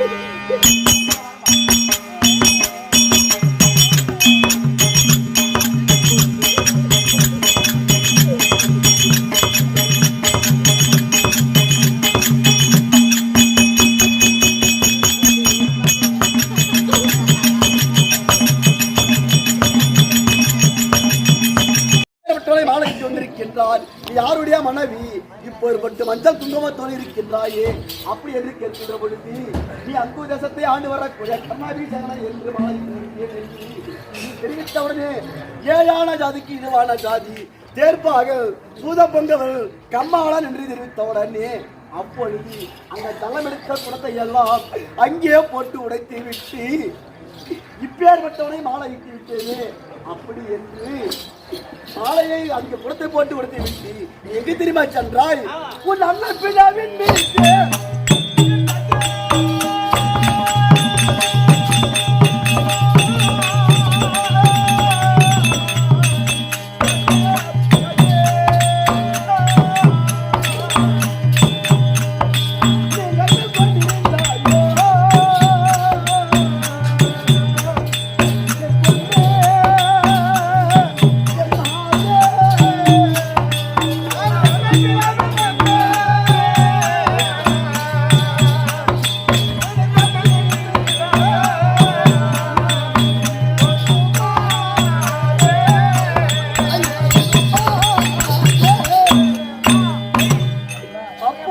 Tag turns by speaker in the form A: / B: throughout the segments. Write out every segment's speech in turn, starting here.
A: Thank you. இப்பொருபட்டு இருக்கின்றாயே? அப்படி என்று கேட்கின்ற பொழுது நீ அங்கு தேசத்தை ஆண்டு வரக்கூடிய கண்ணாடி என்று நீ தெரிவித்தவுடனே ஏழான ஜாதிக்கு இதுவான ஜாதி தேர்ப்பாக சூத பொங்கல் கம்மாளன் என்று தெரிவித்தவுடனே அப்பொழுது அந்த தலைமெடுத்த குடத்தை எல்லாம் அங்கே போட்டு உடைத்து விட்டு இப்பேற்பட்டவனை மாலை விட்டு விட்டேனே அப்படி என்று மாலையை அதிக குடத்தை போட்டு கொடுத்து விட்டு நீ எங்க தெரியுமா சென்றாய்? உன் அண்ணன் பிதாவின் மீது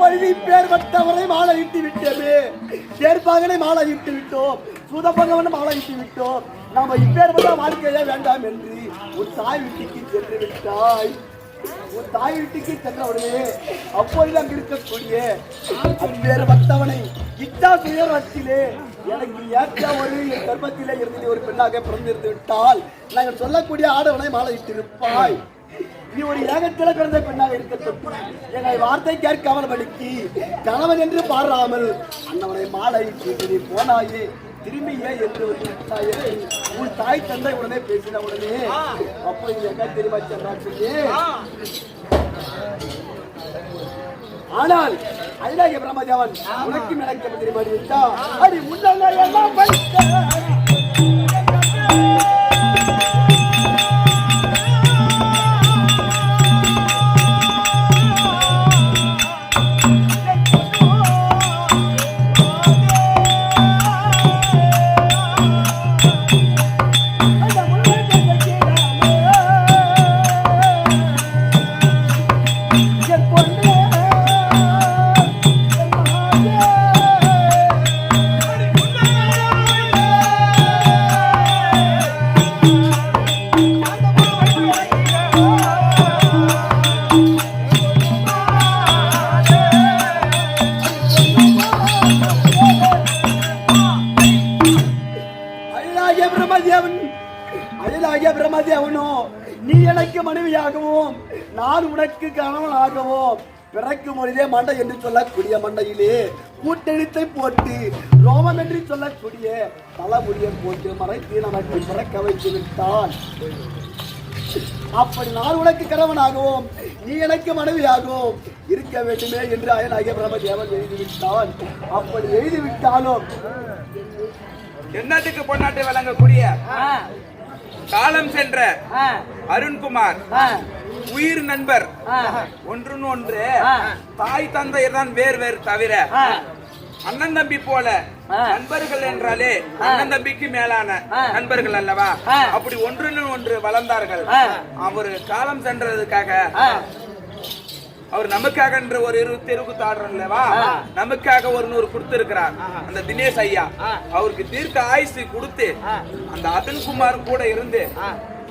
A: அப்பொழுது இப்பேற்பட்டவரை மாலை இட்டு விட்டது. ஏற்பாகனை மாலை இட்டு விட்டோம். சூதப்பங்கவனை மாலை இட்டு விட்டோம். நாம இப்பேற்பட்ட வாழ்க்கையே வேண்டாம் என்று உன் தாய் வீட்டுக்கு சென்று விட்டாய். உன் தாய் வீட்டுக்கு சென்ற உடனே அப்பொழுது அங்கு இருக்கக்கூடிய வேறு பக்தவனை இத்தா சுயரத்திலே எனக்கு ஏற்ற ஒரு என் கர்ப்பத்திலே இருந்து ஒரு பெண்ணாக பிறந்திருந்து விட்டால் நாங்கள் சொல்லக்கூடிய ஆடவனை மாலை இட்டிருப்பாய். நீ ஒரு ஏகத்தில பிறந்த பெண்ணாக இருக்கட்டும். என்னை வார்த்தை கேட்காமல் படிக்கு கணவன் என்று பாராமல் அண்ணவனை மாலை நீ போனாயே திரும்பியே என்று ஒரு தாயே உன் தாய் தந்தை உடனே பேசின உடனே அப்போ இது எங்க தெரியுமா சென்றாச்சு ஆனால் அல்லாஹ் பிரம்மதேவன் உனக்கு நடக்க தெரியுமா விட்டா அடி முன்னாள் நான் உனக்கு கணவனாகவும் பிறக்கும் பொழுதே மண்டை என்று சொல்லக்கூடிய மண்டையிலே கூட்டெழுத்தை போட்டு ரோமம் என்று சொல்லக்கூடிய தலைமுடியை போட்டு மறைத்து நமக்கு பிறக்க வைத்து விட்டான். அப்படி நான் உனக்கு கணவனாகவும் நீ எனக்கு மனைவியாகவும் இருக்க வேண்டுமே என்று அயனாகிய பிரம்மதேவன் எழுதிவிட்டான். அப்படி எழுதிவிட்டாலும்
B: என்னத்துக்கு பொன்னாட்டு வழங்கக்கூடிய? காலம் சென்ற அருண்குமார் உயிர் நண்பர். ஒன்றுன்னு ஒன்று. தாய் தந்தையர் தான் வேறு வேறு தவிர அண்ணன் தம்பி போல நண்பர்கள் என்றாலே அண்ணன் தம்பிக்கு மேலான நண்பர்கள் அல்லவா? அப்படி ஒன்றுன்னு ஒன்று வளர்ந்தார்கள். அவர் காலம் சென்றதுக்காக அவர் நமக்காக என்ற ஒரு இரு தெருவுக்கு தாடுறோம் நமக்காக ஒரு நூறு கொடுத்திருக்கிறார். அந்த தினேஷ் ஐயா. அவருக்கு தீர்க்க ஆயுசு கொடுத்து அந்த அருண்குமார் கூட இருந்து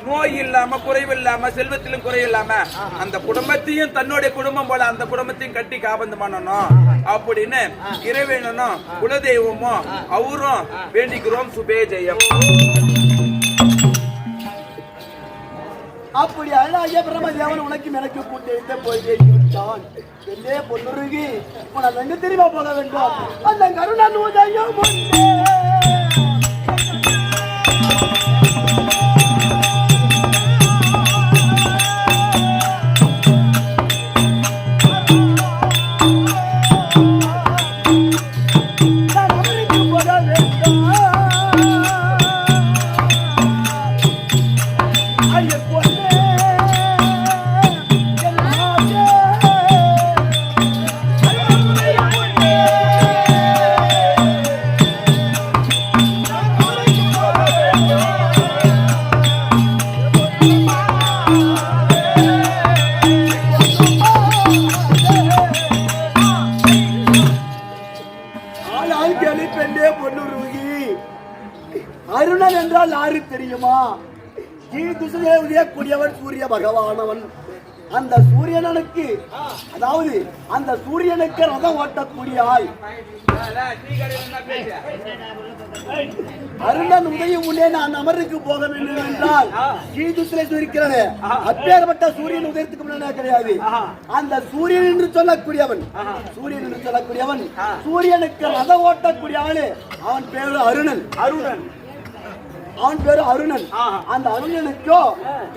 B: நோய் இல்லாம குறைவு இல்லாம செல்வத்திலும் இல்லாம அந்த குடும்பத்தையும் தன்னுடைய குடும்பம் போல அந்த குடும்பத்தையும் கட்டி காபந்து பண்ணணும். அப்படின்னு இறைவேணனும் குலதெய்வமும் அவரும் வேண்டிக்கிறோம். சுபே ஜெயம்.
A: அப்படி அழகாகிய பிரம்மதேவன் உனக்கு எனக்கு கூட்டிட்டு போய் விட்டான் என்னே பொண்ணுருகி உனக்கு எங்க தெரியுமா போக வேண்டும்? அந்த கருணா நூதையும் அந்த சூரியனுக்கு ரதம் ஓட்டக்கூடிய ஆள் அருணன் உதயம் முன்னே நான் அமருக்கு போக வேண்டும் என்றால் கீழ்திசையிலே இருக்கிறது அப்பேற்பட்ட சூரியன் உதயத்துக்கு முன்னாடி கிடையாது. அந்த சூரியன் என்று சொல்லக்கூடியவன் சூரியன் என்று சொல்லக்கூடியவன் சூரியனுக்கு ரதம் ஓட்டக்கூடிய ஆளு அவன் பேரு அருணன். அருணன். அவன் பேரு அருணன். அந்த அருணனுக்கோ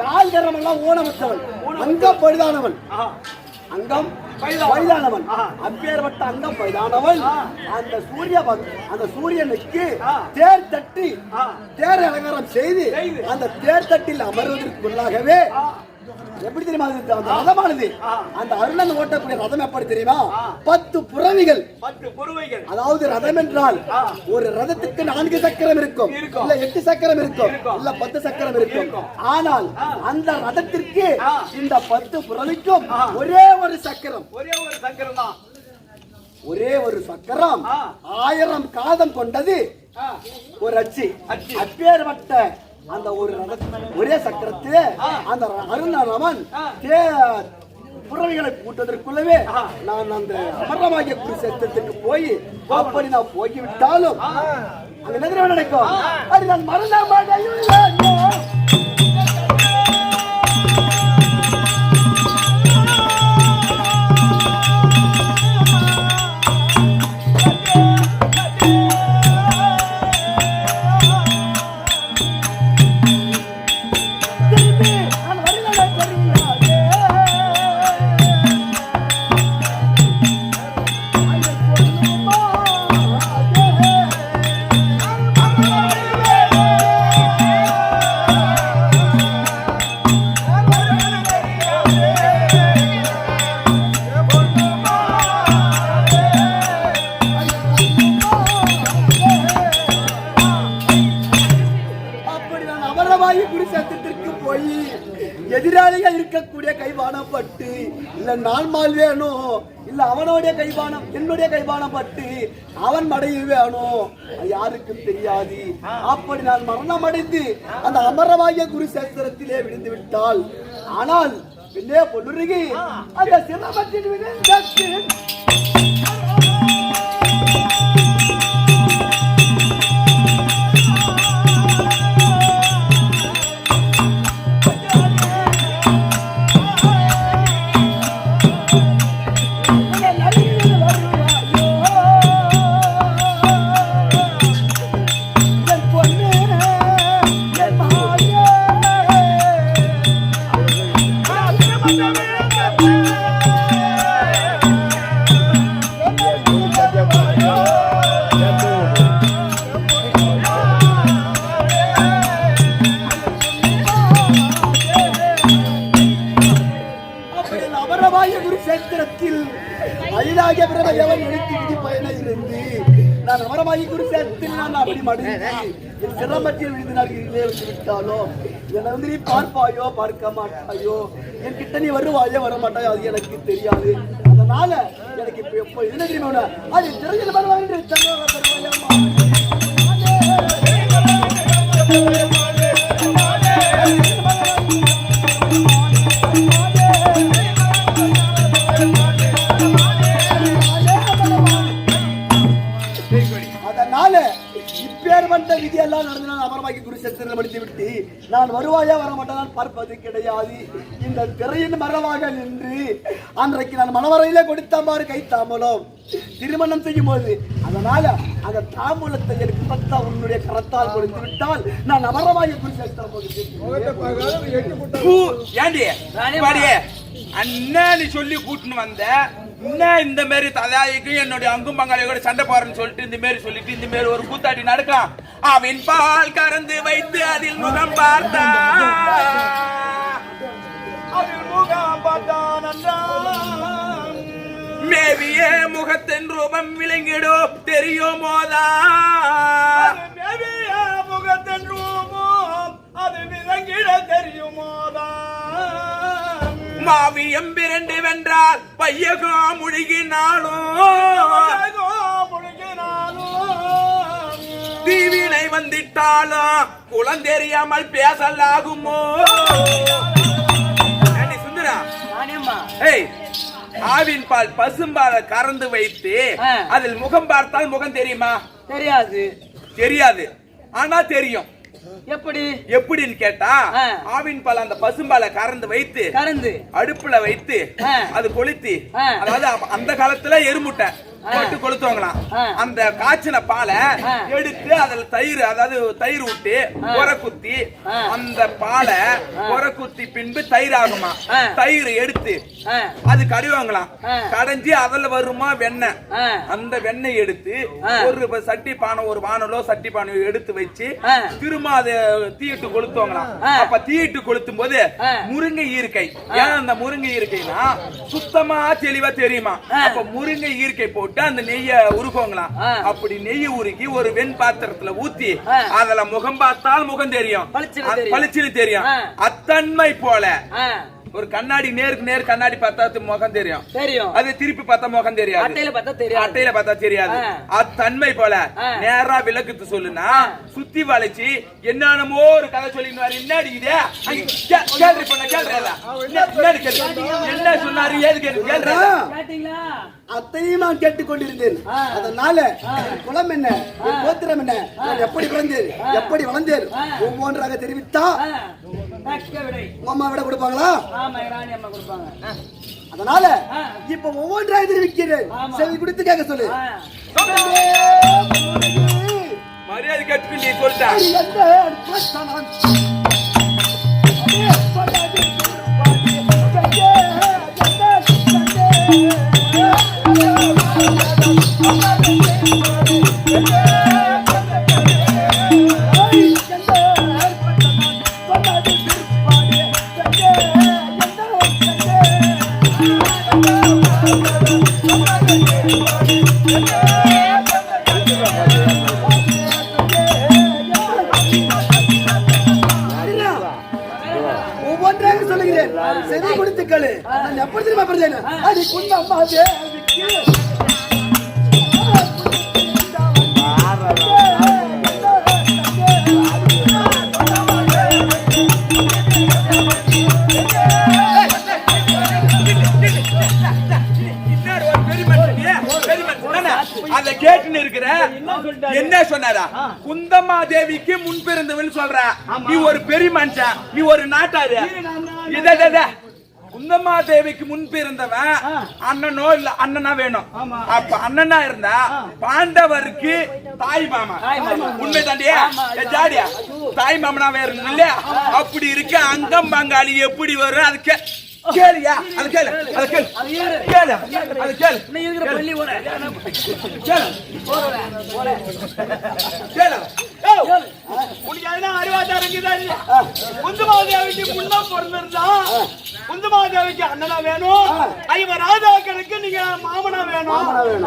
A: கால் கரம் எல்லாம் ஊனமற்றவன். அங்கம் பழுதானவன். அங்கம் பழுதானவன் அப்பேற்பட்ட அங்கம் பழுதானவன் அந்த சூரிய அந்த சூரியனுக்கு தேர் தட்டி தேர் அலங்காரம் செய்து அந்த தேர் தட்டில் அமர்வதற்கு முன்னாகவே எப்படி தெரியுமா அந்த ரதமானது. அந்த அருணன் ஓட்டக்கூடிய ரதம் எப்படி தெரியுமா? பத்து புறவிகள்.
B: பத்து புருவைகள்
A: அதாவது ரதம் என்றால் ஒரு ரதத்துக்கு நான்கு சக்கரம் இருக்கும். இல்ல எட்டு சக்கரம் இருக்கும். இல்ல பத்து சக்கரம் இருக்கும். ஆனால் அந்த ரதத்திற்கு இந்த பத்து புறவிக்கும் ஒரே ஒரு சக்கரம்.
B: ஒரே ஒரு சக்கரம் தான்.
A: ஒரே ஒரு சக்கரம் ஆயிரம் காதம் கொண்டது ஒரு அச்சு. அப்பேற்பட்ட அந்த ஒரு ஒரே சக்கரத்திலே அந்த அருணரமன் புறவைகளை கூட்டதற்குள்ளவே நான் அந்த அமரமாகிய குருசேத்திரத்துக்கு போய் அப்படி நான் போய்விட்டாலும் என்ன தெரியுமா நடக்கும் அது நான் மறந்த மாட்டேன் இல்ல நாள்மால் வேணும். இல்ல அவனுடைய கைவானம் என்னுடைய கைவானம் பட்டு அவன் மடையில் வேணும். யாருக்கும் தெரியாது. அப்படி நான் மரணம் அடைந்து அந்த அமரவாய குருசேத்திரத்திலே விழுந்து விட்டால் ஆனால் பின்னே பொண்ணுருகி அந்த சிரமத்தின் விழுந்தத்தில் இருக்க பார்க்க மாட்டாயோ? என்கிட்ட நீ வருவாயே? வர மாட்டாயோ அது எனக்கு தெரியாது. அதனால எனக்கு இப்ப எப்போ என்ன தெரியுமா அது திரையில் நான் வருவாயா வர மாட்டேன் பார்ப்பது கிடையாது. இந்த திரையின் மரமாக நின்று அன்றைக்கு நான் மணவரையில கொடுத்தமாறு கை தாம்பலம். திருமணம் செய்யும் போது அதனால அந்த தாம்பூலத்தை எனக்கு பத்தா உன்னுடைய கரத்தால் கொடுத்து விட்டால் நான் போது
B: பூ, ஏண்டி? அண்ணா நீ சொல்லி கூட்டின்னு வந்த என்ன இந்த மாரி தலாய்க்கு என்னுடைய அங்கும் பங்காளி கூட சண்டை போறேன்னு சொல்லிட்டு இந்த மாரி சொல்லிட்டு இந்த மாரி ஒரு கூத்தாட்டி நடக்கலாம். அவன் பால் கறந்து வைத்து அதில் முகம் பார்த்தா. அதில் முகம் பார்த்தான் என்றான். மேவிய முகத்தின் ரூபம் விளங்கிடும் தெரியுமோதா மேவிய முகத்தின் ரூபம் அது விளங்கிட தெரியுமோதா மாவியம் பிரண்டு வென்றால் பையகோ முழுகினாலும் முழுகினாலும் வந்திட்டாலும் குலம் தெரியாமல் பேசலாகுமோ? சுந்தரா? ஏய் ஆவின் பால் பசும்பாலை கறந்து வைத்து. அதில் முகம் பார்த்தால் முகம் தெரியுமா?
C: தெரியாது.
B: தெரியாது. ஆனா தெரியும்.
C: எப்படி
B: எப்படின்னு கேட்டா. ஆவின் பால் அந்த பசும்பாலை கறந்து வைத்து
C: கறந்து
B: அடுப்புல வைத்து. அது கொளுத்தி. அதாவது அந்த காலத்துல எருமுட்டை. போட்டு கொளுத்துவாங்களாம். அந்த காய்ச்சின பாலை. எடுத்து அதுல தயிர் அதாவது தயிர் விட்டு. உர குத்தி. அந்த பாலை உர குத்தி பின்பு தயிர் ஆகுமா. தயிர் எடுத்து அது கடைவாங்களாம். கடைஞ்சி அதுல வருமா வெண்ணெய் அந்த வெண்ணெய் எடுத்து. ஒரு சட்டி பானை ஒரு வானலோ சட்டி பானையோ எடுத்து வச்சு. திரும்ப அதை தீயிட்டு கொளுத்துவாங்களாம். அப்ப தீயிட்டு கொளுத்தும் போது. முருங்கை ஈர்க்கை ஏன் அந்த முருங்கை ஈர்க்கைனா சுத்தமா தெளிவா தெரியுமா. அப்ப முருங்கை ஈர்க்கை போட்டு அந்த நெய்ய உருக்குவாங்களாம். அப்படி நெய்ய உருக்கி ஒரு வெண் பாத்திரத்துல ஊத்தி. அதுல முகம் பார்த்தால் முகம் தெரியும்.
C: பளிச்சுன்னு தெரியும்.
B: அத்தன்மை போல. ஒரு கண்ணாடி நேருக்கு நேர் கண்ணாடி பார்த்தா முகம் தெரியும்.
C: தெரியும்.
B: அது திருப்பி பார்த்தா முகம் தெரியாது.
C: அட்டையில பார்த்தா தெரியாது.
B: அட்டையில பார்த்தா தெரியாது. அத்தன்மை போல. நேரா விளக்குத்து சொல்லுனா சுத்தி வளைச்சு என்னென்னமோ ஒரு கதை சொல்லின்னு வர என்னடி இது? அங்க கே- கேள்றி பொண்ண கேள்வி என்ன சொன்னாரு? ஏது கேள்வி.
C: கேட்டீங்களா?
A: அத்தையும் நான் கேட்டுக்கொண்டிருந்தேன். அதனால குலம் என்ன? என் கோத்திரம் என்ன? எப்படி பிறந்தேன்? எப்படி வளர்ந்தேன். ஒவ்வொன்றாக தெரிவித்தா அம்மா விட கொடுப்பாங்களா?
C: ஆமா ராணி அம்மா கொடுப்பாங்க.
A: அதனால. இப்ப ஒவ்வொன்றாக தெரிவிக்கிறேன். செவி கொடுத்து கேட்க சொல்லு.
B: மரியாதை கேட்டு நீ
A: ஒவ்வொன்றாக சொல்லுகிறேன். செவி கொடுத்துக்களு நான் எப்படி திரும்ப பிறந்தேன் அடி குந்த அம்மா
B: கேட்டுன்னு இருக்கிற? என்ன சொன்னாரா? குந்தம்மா தேவிக்கு முன் பிறந்தவன் சொல்ற நீ ஒரு பெரிய மனுஷன் நீ ஒரு நாட்டாரு. இத. குந்தம்மா தேவிக்கு முன் பிறந்தவன் அண்ணனோ இல்ல அண்ணனா வேணும். அப்ப அண்ணனா இருந்தா பாண்டவருக்கு தாய் மாமா. உண்மை தாண்டியா? ஜாடியா? தாய் மாமனா வேற இல்லையா? அப்படி இருக்க அங்கம் பங்காளி எப்படி வரும்? அது கே கேளியா அது கேளு அது கேளு. கேளு அது கேளு.
C: இன்னும் இருக்கிற பள்ளி ஓட
B: கேளு. கேளு.
D: உனக்கு இருக்குதா? குந்துமாதேவிக்கு முன்ன பிறந்திருந்தா குந்துமாதேவிக்கு அண்ணனா வேணும். ஐவ ராஜாக்களுக்கு நீங்க மாமனா வேணும்.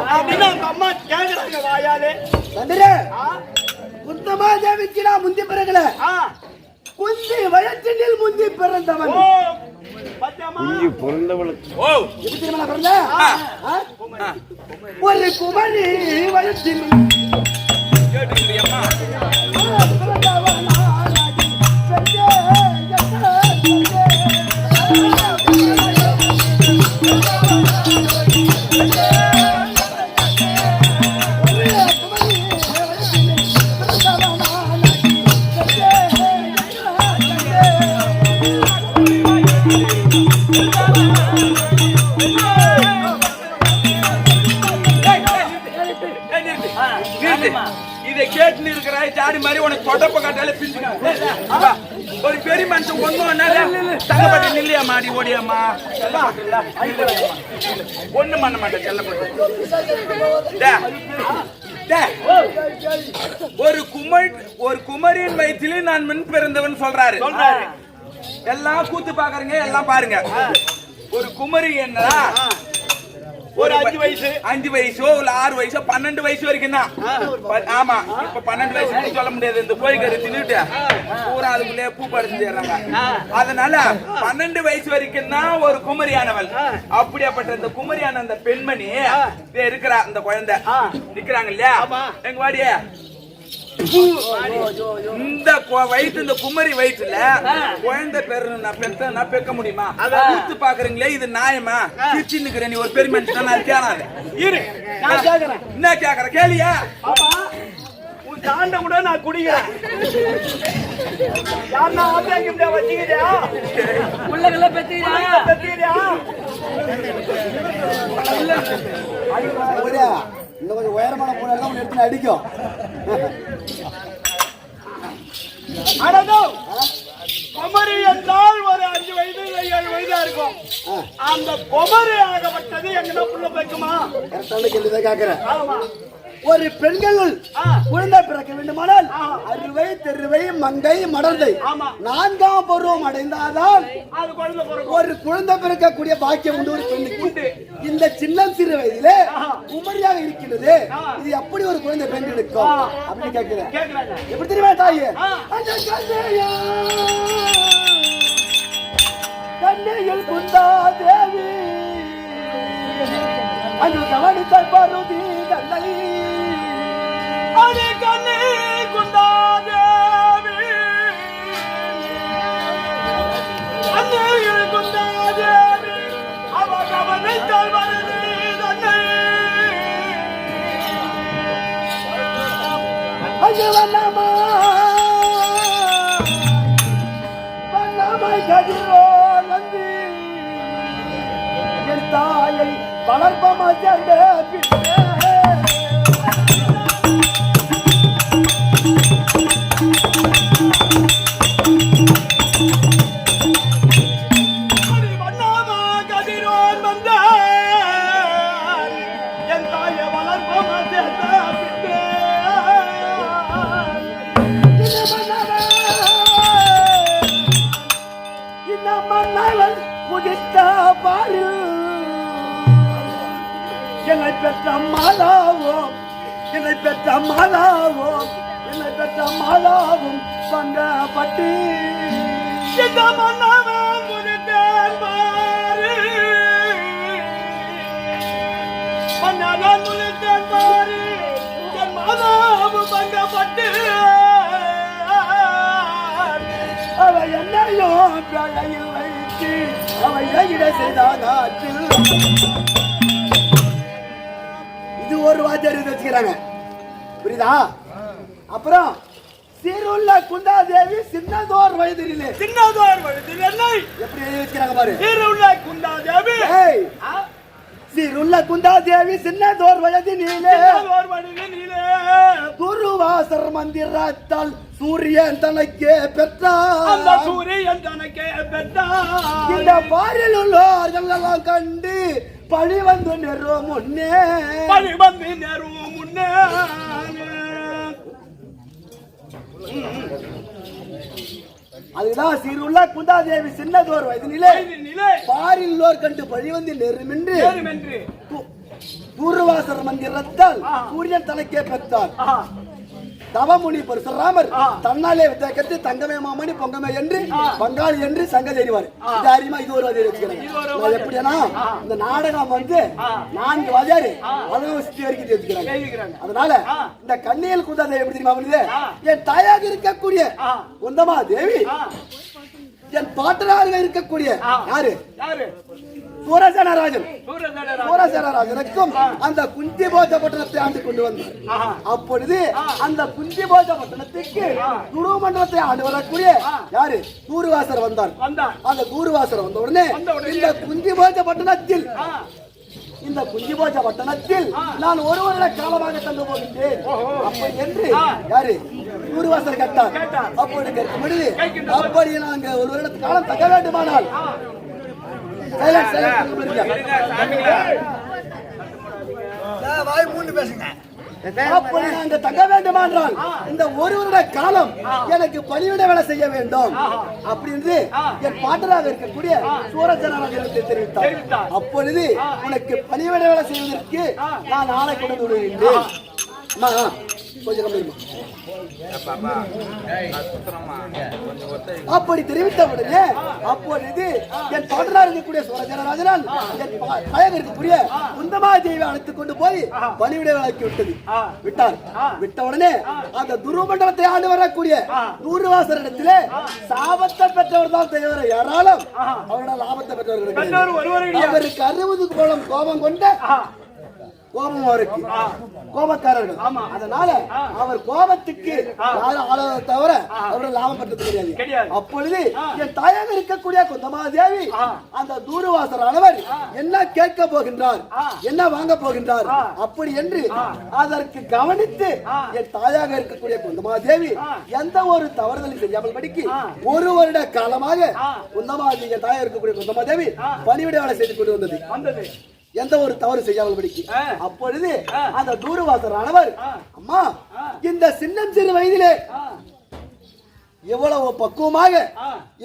D: அப்படின்னு அந்த அம்மா கேக்குறாங்க வாயாலே.
A: நான் முந்தி பிறகுல
D: ஆ,
A: குந்தி வயற்றினில் முந்தி பிறந்தவன். பிறந்தேன்? ஆ? ஒரு குமரி வயற்றில்
B: கேட்டுக்கிறியம்மா. ஒண்ணு பண்ண மாட்டேன் செல்லப்பட்டு ஒரு குமரி ஒரு குமரியின் வயிற்றிலே நான் முன் பிறந்தவன் சொல்றாரு.
D: சொல்றாரு.
B: எல்லாம் கூத்து பாக்குறீங்க எல்லாம் பாருங்க. ஒரு குமரி என்னடா?
D: ஒரு அஞ்சு வயசு.
B: அஞ்சு வயசோ இல்ல ஆறு வயசோ பன்னெண்டு வயசு வரைக்கும் தான். ஆமா. இப்ப பன்னெண்டு வயசு சொல்ல முடியாது. இந்த கோழிக்கறி தின்னுட்டு பூரா அதுக்குள்ளே பூ பறிச்சு தேடுறாங்க அதனால பன்னெண்டு வயசு வரைக்கும் தான் ஒரு குமரியானவள். அப்படியாப்பட்ட இந்த குமரியான அந்த பெண்மணி இருக்கிறா அந்த குழந்தை. நிக்கிறாங்க இல்லையா? எங்க வாடியே? இந்த கொ- வயிற்று இந்த குமரி வயிற்றுல குழந்தை பெரு நான் பெத்த நான் பெக்க முடியுமா? கூத்து பாக்குறீங்களே இது நியாயமா? சிரிச்சு நிக்கிற நீ ஒரு பெரிய மனுஷன் நான் கேளாத
D: இரு. நான் கேக்குறேன்.
B: என்ன கேக்குற? கேளியா?
D: உன் தாண்ட கூட நான் குடிக்கிறேன். யாருன்னா ஆம்பளைக்கு இப்படியா வச்சுக்கிறியா?
C: பிள்ளைகளை
D: பெத்திக்கிறியா?
A: அப்படியா? இன்னும் கொஞ்சம் உயரமான பொண்ணு எல்லாம் எடுத்து அடிக்கும்.
D: அடதோ குமரி ஒரு வயது இல்லை ஏழு வயதா இருக்கும்
A: ஆ.
D: அந்த குமரி ஆகப்பட்டது எங்கன்னா புள்ள வைக்குமா
A: கரெக்டான கேள்விதான் கேட்கிறேன்
D: ஆமா
A: ஒரு பெண்கள். குழந்தை பிறக்க வேண்டுமானால். அறுவை தெருவை மங்கை மடர்ந்தை
D: ஆமா.
A: நான்காம் பருவம் அடைந்தாதான் ஒரு குழந்தை பிறக்கக்கூடிய பாக்கியம் உண்டு ஒரு பெண்ணுக்கு. இந்த சின்ன சிறு வயதிலே. குமரியாக இருக்கின்றது
D: ஆ.
A: இது எப்படி ஒரு குழந்தை பெண் எடுக்கும்
D: ஆ.
A: அப்படின்னு கேட்கிறேன் எப்படி தெரியுமா தாயே கண்ணையில் குந்தா தேவி. அங்கு கவனித்த பருதி கண்ணை
D: அது கண்ணில் குந்தா தேவி. குந்தாதேவி குந்தா தேவி. அவ கவனித்த பருதி கண்ணை
A: அங்கு வண்ணமா. வண்ணமாய் கதிரோ. தாயை வளர்ப்பமா பெற்ற மாதாவும் என்னை பெற்ற மாதாவும் என்னை பெற்ற மாதாவும் பங்கப்பட்டு.
D: இந்த மன்னவன் முடித்தேன் பாரு. மன்னவன் முடித்தேன் பாரு. என் மாதாவு பங்கப்பட்டு.
A: அவ என்னையும் வைத்து அவ எகிட ஒரு வாத்தியார் இது வச்சுக்கிறாங்க. புரியுதா? அப்புறம் சீருள்ள குந்தாதேவி சின்னதோர் வயதிலே
D: சின்னதோர் வழுதில் என்னை
A: எப்படி எழுதி வச்சுக்கிறாங்க பாரு.
D: தீருள்ள குந்தாதேவி
A: ஏய் சீருள்ள குந்தாதேவி சின்னதோர்
D: வழுதில் நீலே
A: குருவாசர் மந்திரத்தால் சூரியன் தனக்கே
D: அந்த
A: பெற்றார்
D: சூரியன் தனக்கே பெற்றார்.
A: இந்த பாரில் உள்ளோர்கள் எல்லாம் கண்டு பழி வந்து நெருவும் முன்னே.
D: பழி வந்து நேரும் முன்னே.
A: அதுதான் சீருள்ள குந்தாதேவி சின்னதோர் வயதினிலே
D: நிலை
A: பாரில் உள்ளோர் கண்டு பழி வந்து நெருமென்று பூர்வாசர் மந்திரத்தால். சூரியன் தனக்கே பெற்றார் தவமுனி பரசுராமர். தன்னாலே வித்தை கட்டு தங்கமே மாமணி பொங்கமே என்று. பங்காளி என்று சங்க தெரிவார் இது அறிமா இது ஒரு நான்
D: வாதியார்.
A: எப்படின்னா. இந்த நாடகம் வந்து. நான்கு
D: ஆ.
A: அதுவும் சுத்தி வரைக்கும்
D: எழுதிக்கிறாங்க
A: அதனால. இந்த கண்ணியல் குந்தாதை எப்படி தெரியுமா பண்ணுது. என் தாயாக இருக்கக்கூடிய
D: ஆ.
A: குந்தமா தேவி என் பாட்டனாக இருக்கக்கூடிய யாரு சூரசேனராஜன்
D: சூரசேனரா
A: சூரசேனராஜனுக்கும் அந்த குந்தி போஜ பட்டணத்தை ஆண்டு கொண்டு வந்தார் அப்பொழுது. அந்த குந்தி போஜ பட்டணத்துக்கு
D: ஆ.
A: குருமண்டலத்தை ஆண்டு வரக்கூடிய. யாரு கூறுவாசர் வந்தார் அந்த கூறுவாசர் வந்த உடனே இந்த குந்தி போஜ பட்டணத்தில் இந்த குந்தி போஜ பட்டணத்தில். நான் ஒரு வருட காலமாக தங்க போகின்றேன். அப்படி என்று. யாரு கூறுவாசர் கேட்டார்
D: கேட்டார்.
A: அப்படி கேட்கும் பொழுது. அப்படி நாங்க ஒரு வருட காலம் தங்க வேண்டுமானால் அப்படி நாங்க தங்க வேண்டுமானால் இந்த ஒரு வருட காலம் எனக்கு பணிவிட வேலை செய்ய வேண்டும். அப்படின்னு என் பாட்டராக இருக்கக்கூடிய சூரஜனாக தெரிவித்தார். அப்பொழுது உனக்கு பணிவிட வேலை செய்வதற்கு நான் ஆணை கொண்டு விடுகின்றேன் அம்மா கொஞ்சம்
B: ஒத்த
A: அப்படி தெரிவித்த உடனே அப்பொழுது என் பாட்டனார் இருக்கக்கூடிய சோழஜனராஜனால் என் பா- தாயகம் இருக்கக்கூடிய குந்தமா தேவி அழைத்துக் கொண்டு போய் பணிவிடை விளக்கி விட்டது விட்டார் விட்ட உடனே அந்த துருவமண்டலத்தை ஆண்டு வரக்கூடிய நூறுவாசரிடத்திலே சாபத்தை பெற்றவர் தான் தவிர யாராலும் அவரோட லாபத்தை பெற்றவர்கள். அவருக்கு அறுபது கோலம் கோபம் கொண்ட கோபம் அவருக்கு. கோபக்காரர்கள். அதனால அவர் கோபத்துக்கு தவிர அவரோட லாபம் பெற்றது கிடையாது. அப்பொழுது என் தாயாக இருக்கக்கூடிய குந்தமாதேவி அந்த தூர்வாசரானவர் என்ன கேட்க போகின்றார்? என்ன வாங்க போகின்றார்? அப்படி என்று அதற்கு கவனித்து என் தாயாக இருக்கக்கூடிய குந்தமாதேவி எந்த ஒரு தவறுதலும் செய்யாமல் படிக்கு ஒரு வருட காலமாக குந்தமாதேவி என் தாயாக இருக்கக்கூடிய குந்தமாதேவி பணிவிடை வேலை செய்து கொண்டு வந்தது. எந்த ஒரு தவறு செய்யாமல் படிக்கு அப்பொழுது அந்த தூர்வாசரானவர் அம்மா இந்த சின்னம் சிறு வயதிலே எவ்வளவு பக்குவமாக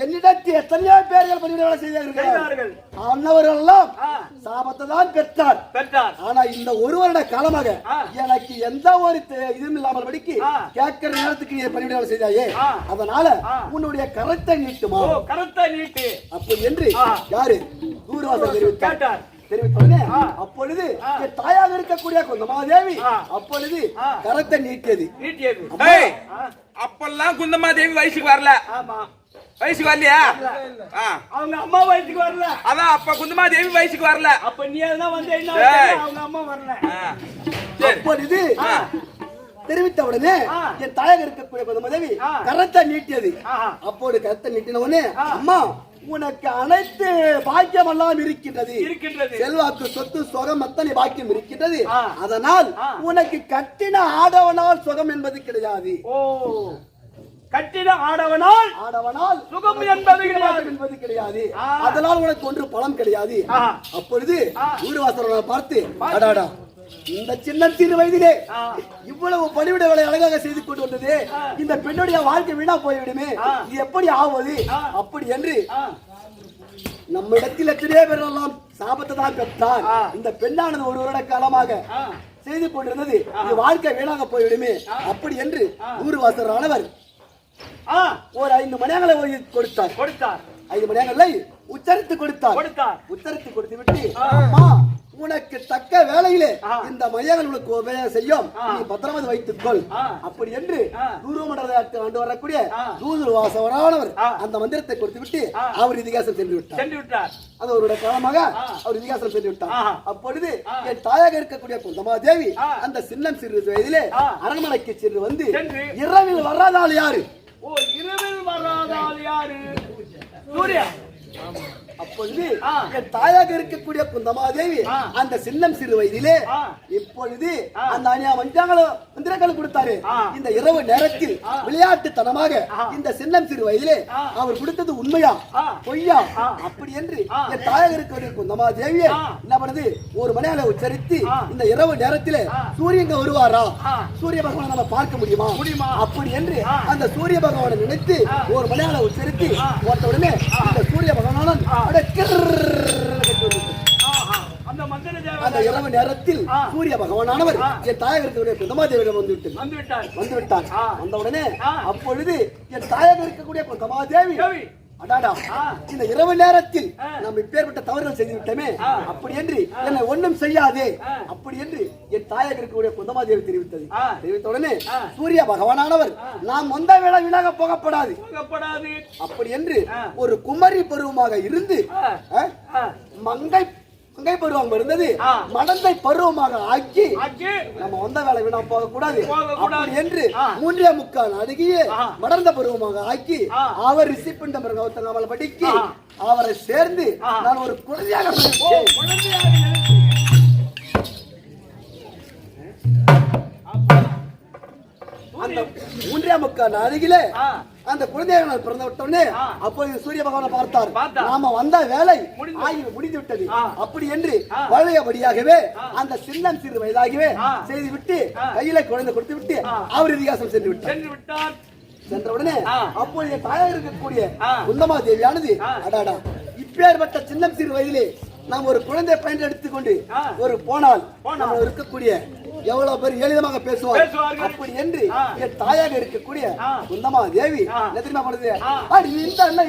A: என்னிடத்தில் எத்தனையோ பேர்கள் பணிவிடை வேலை செய்தார்கள். அன்னவர்கள் எல்லாம் சாபத்தை தான் பெற்றார்.
D: பெற்றார்.
A: ஆனா இந்த ஒரு வருட காலமாக எனக்கு எந்த ஒரு இதுவும் இல்லாமல் படிக்கு கேட்கிற நேரத்துக்கு நீ பணிவிடை வேலை செய்தாயே அதனால உன்னுடைய கரத்தை நீட்டுமா?
D: கருத்தை நீட்டு.
A: அப்படி என்று யாரு தூர்வாசர் தெரிவித்தார்?
D: கேட்டார்
A: தெரிவித்த உடனே அப்பொழுது என் தாயாக இருக்கக்கூடிய குந்தமாதேவி அப்பொழுது கரத்தை நீட்டியது.
D: நீட்டியது.
B: அப்பெல்லாம் குந்தம்மா தேவி வயசுக்கு வரல.
D: ஆமா.
B: வயசுக்கு வரலையா?
D: அவங்க அம்மா வயசுக்கு வரல.
B: அதான் அப்ப குந்தம்மா தேவி வயசுக்கு வரல.
D: அப்ப நீ எதுனா வந்து என்ன அவங்க அம்மா வரல.
A: அப்பொழுது தெரிவித்த உடனே என் தாயாக இருக்கக்கூடிய குந்தமாதேவி கரத்தை நீட்டியது. அப்போது கரத்தை நீட்டின உடனே அம்மா உனக்கு அனைத்து பாக்கியம் எல்லாம் இருக்கின்றது.
D: இருக்கின்றது.
A: செல்வாக்கு சொத்து சுகம் அத்தனை பாக்கியம் இருக்கின்றது. அதனால் உனக்கு கட்டின ஆடவனால் சுகம் என்பது கிடையாது.
D: ஓ. கட்டிட ஆடவனால்
A: ஆடவனால்
D: சுகம் என்பது கிடையாது.
A: என்பது கிடையாது. அதனால் உனக்கு ஒன்று பலம் கிடையாது. அப்பொழுது ஊர்வாசனை பார்த்து. அடாடா இந்த சின்ன சிறு வயதிலே இவ்வளவு பணிவிட வேலை அழகாக செய்து கொண்டு வந்தது. இந்த பெண்ணுடைய வாழ்க்கை வீணா போய்விடுமே. இது எப்படி ஆவது? அப்படி என்று நம்ம இடத்தில் எத்தனையோ பேர் எல்லாம் சாபத்தை தான் பெற்றார். இந்த பெண்ணானது ஒரு வருட காலமாக செய்து கொண்டிருந்தது. இது வாழ்க்கை வீணாக போய்விடுமே. அப்படி என்று ஊர்வாசரானவர் ஒரு ஐந்து மணியாங்களை கொடுத்தார்.
D: கொடுத்தார்.
A: ஐந்து மணியாங்களை உச்சரித்து கொடுத்தார்.
D: கொடுத்தார்.
A: உச்சரித்து கொடுத்து விட்டு அம்மா உனக்கு தக்க வேலையிலே இந்த மையங்கள் உனக்கு உபயோகம் செய்யும். நீ பத்திரமா வைத்துக் கொள் அப்படி என்று தூர்வமண்டலத்தை ஆண்டு வரக்கூடிய தூதுரு வாசவரானவர் அந்த மந்திரத்தை கொடுத்து விட்டு அவர் இதிகாசம் சென்று விட்டார்.
D: சென்று விட்டார்.
A: அது அவருடைய காலமாக அவர் இதிகாசம் சென்று விட்டார். அப்பொழுது என் தாயாக இருக்கக்கூடிய குந்தமாதேவி அந்த சின்னம் சிறு வயதிலே அரண்மனைக்கு சென்று வந்து இரவில் வராதால் யாரு?
D: ஓ இரவில் வராதால் யாரு? சூர்யா.
A: அப்பொழுது என் தாயாக இருக்கக்கூடிய குந்தமாதேவி அந்த சின்னம் சிறு வயதிலே இப்பொழுது அந்த அணியா மஞ்சாங்கள மந்திரங்கள் கொடுத்தாரு. இந்த இரவு நேரத்தில் விளையாட்டுத்தனமாக இந்த சின்னம் சிறு வயதிலே அவர் கொடுத்தது உண்மையா? பொய்யா? அப்படி என்று என் தாயாக இருக்கக்கூடிய குந்தமாதேவியை என்ன பண்ணுது? ஒரு மணியால உச்சரித்து இந்த இரவு நேரத்திலே சூரியங்க வருவாரா? சூரிய பகவானை நம்ம பார்க்க முடியுமா?
D: முடியுமா?
A: அப்படி என்று அந்த சூரிய பகவானை நினைத்து ஒரு மலையாள உச்சரித்து போட்ட உடனே இந்த சூரிய பகவானன்
D: அந்த
A: இரவு நேரத்தில் சூரிய பகவானவர் என் தாயாக இருக்கக்கூடிய பிரதமாதேவிடம் வந்து விட்டது
D: வந்து விட்டார்
A: வந்து உடனே அப்பொழுது என் தாயாக இருக்கக்கூடிய பிரதமாதேவி
D: தேவி.
A: அடாடா. இந்த இரவு நேரத்தில் நம்ம இப்பேற்பட்ட தவறுகள் செய்து விட்டோமே. அப்படி என்று என்னை ஒண்ணும் செய்யாதே. அப்படி என்று என் தாயாக இருக்கக்கூடிய குந்தமாதேவி தெரிவித்தது. தெரிவித்த உடனே சூரிய பகவானானவர் நாம் வந்த வேளை வீணாக போகப்படாது. அப்படி என்று ஒரு குமரி பருவமாக இருந்து மங்கை மங்கை பருவம் இருந்தது. மடந்தை பருவமாக ஆக்கி நம்ம வந்த வேலை வீணா போக கூடாது என்று மூன்றிய முக்கால் அருகியே மடர்ந்த பருவமாக ஆக்கி அவர் ரிசிப்பிண்டம் கௌத்தங்காமல் படிக்கு அவரை சேர்ந்து நான் ஒரு குழந்தையாக.
D: குழந்தையாக
A: அந்த முக்கால் அருகிலே அந்த குழந்தையாக நான் பிறந்த விட்டோடனே அப்போது சூரிய பகவானை பார்த்தார். நாம வந்த வேலை முடிந்து விட்டது அப்படி என்று பழையபடியாகவே அந்த சின்னம் சிறு வயதாகவே செய்து விட்டு கையில குழந்தை கொடுத்து விட்டு அவர் இதிகாசம் சென்று விட்டார்.
D: சென்று
A: உடனே அப்பொழுது தாயாக இருக்கக்கூடிய குந்தமா தேவியானது அடாடா. இப்பேற்பட்ட சின்னம் சிறு வயதிலே நாம் ஒரு குழந்தை பயன் எடுத்துக்கொண்டு ஒரு போனால் இருக்கக்கூடிய எவ்வளவு பேர் எளிதமாக பேசுவார். அப்படி என்று. என் தாயாக இருக்கக்கூடிய. குந்தமா தேவி. என்ன தெரியுமா பண்ணுது. அடி இந்த என்னை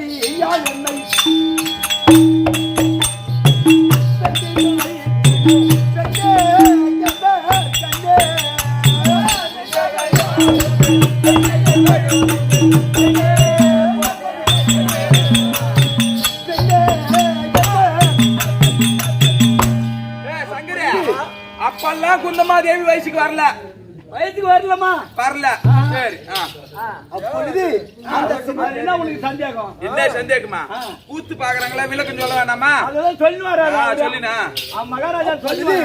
D: சந்தேகமா
B: கூத்து பாக்குறாங்களா விளக்கம் சொல்ல வேணாமா. சொல்லினா
D: மகாராஜா சொல்லி.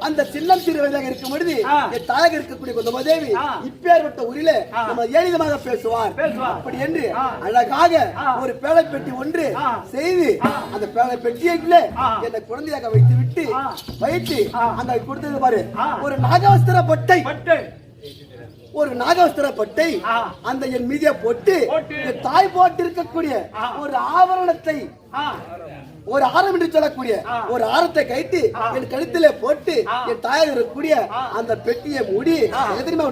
A: அந்த சின்னம் சிறு வயதாக இருக்கும் பொழுது. என் தாயாக இருக்கக்கூடிய குந்தமாதேவி. இப்பேற்பட்ட ஊரிலே. நம்ம எளிதமாக பேசுவார்
D: பேசுவார்.
A: அப்படி என்று. அழகாக. ஒரு பேழை பெட்டி ஒன்று. செய்து அந்த பேழை பெட்டியிலே
D: ஆ.
A: என்னை குழந்தையாக வைத்து விட்டு. வைத்து. அங்க கொடுத்தது பாரு. ஒரு நாகவஸ்திர பட்டை
D: பட்டு
A: ஒரு நாகவஸ்திர பட்டை. அந்த என் மீதிய போட்டு தாய் போட்டு இருக்கக்கூடிய
D: ஆ.
A: ஒரு ஆபரணத்தை
D: ஆ.
A: ஒரு ஆரம் என்று சொல்லக்கூடிய. ஒரு ஆரத்தை கைட்டு. என் கழுத்திலே போட்டு. என் தாயாக இருக்கக்கூடிய. அந்த பெட்டியை மூடி
D: ஆ.
A: எங்க தெரியுமா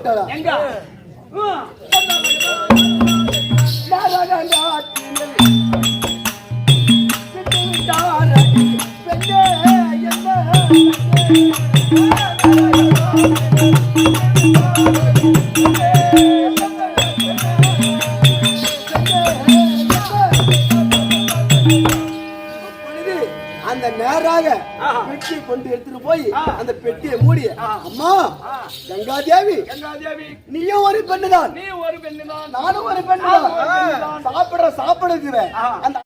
A: அந்த நேராக. பெட்டியை கொண்டு எடுத்துட்டு போய். அந்த பெட்டியை மூடி. அம்மா. கங்காதேவி
D: கங்காதேவி
A: நீயும் ஒரு பெண்ணுதான்
D: நீ ஒரு பெண்ணுதான்
A: நானும் ஒரு பெண்ணுதான். சாப்பிடுற சாப்பிடுகிற. அந்த